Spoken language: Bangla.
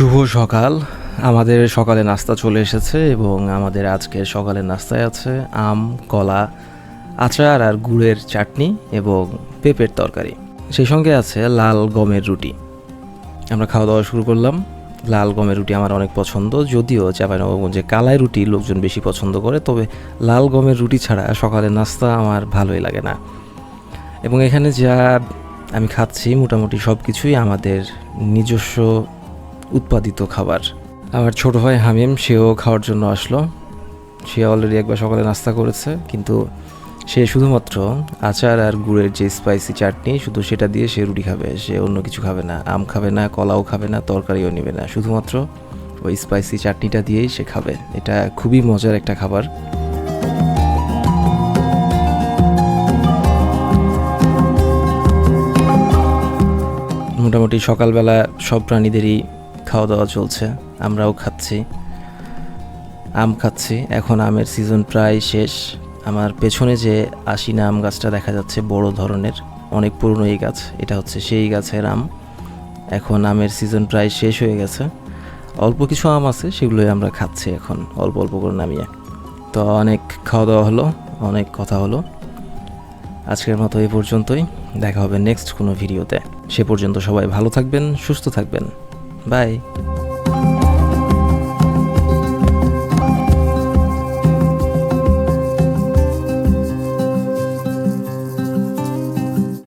শুভ সকাল। আমাদের সকালে নাস্তা চলে এসেছে এবং আমাদের আজকের সকালের নাস্তায় আছে আম, কলা, আচার আর গুড়ের চাটনি এবং পেঁপের তরকারি। সেই সঙ্গে আছে লাল গমের রুটি। আমরা খাওয়া দাওয়া শুরু করলাম। লাল গমের রুটি আমার অনেক পছন্দ, যদিও চাঁপাইনবাবগঞ্জে কালাই রুটি লোকজন বেশি পছন্দ করে, তবে লাল গমের রুটি ছাড়া সকালের নাস্তা আমার ভালোই লাগে না। এবং এখানে যা আমি খাচ্ছি মোটামুটি সব কিছুই আমাদের নিজস্ব উৎপাদিত খাবার। আমার ছোট ভাই হামিম, সেও খাওয়ার জন্য আসলো। সে অলরেডি একবার সকালে নাস্তা করেছে, কিন্তু সে শুধুমাত্র আচার আর গুড়ের যে স্পাইসি চাটনি, শুধু সেটা দিয়ে সে রুটি খাবে। সে অন্য কিছু খাবে না, আম খাবে না, কলাও খাবে না, তরকারিও নেবে না। শুধুমাত্র ওই স্পাইসি চাটনিটা দিয়েই সে খাবে। এটা খুবই মজার একটা খাবার। মোটামুটি সকালবেলা সব প্রাণীদেরই খাওয়া দাওয়া চলছে, আমরাও খাচ্ছি। আম খাচ্ছি, এখন আমের সিজন প্রায় শেষ। আমার পেছনে যে আশিনা আম গাছটা দেখা যাচ্ছে, বড় ধরনের, অনেক পুরনো এই গাছ, এটা হচ্ছে সেই গাছের আম। এখন আমের সিজন প্রায় শেষ হয়ে গেছে। অল্প কিছু আম আছে, সেগুলোই আমরা খাচ্ছি এখন, অল্প অল্প করে নামিয়ে। তো অনেক খাওয়া দাওয়া হলো, অনেক কথা হলো। আজকের মতো এই পর্যন্তই, দেখা হবে নেক্সট কোনো ভিডিওতে সে পর্যন্ত সবাই ভালো থাকবেন, সুস্থ থাকবেন। bye.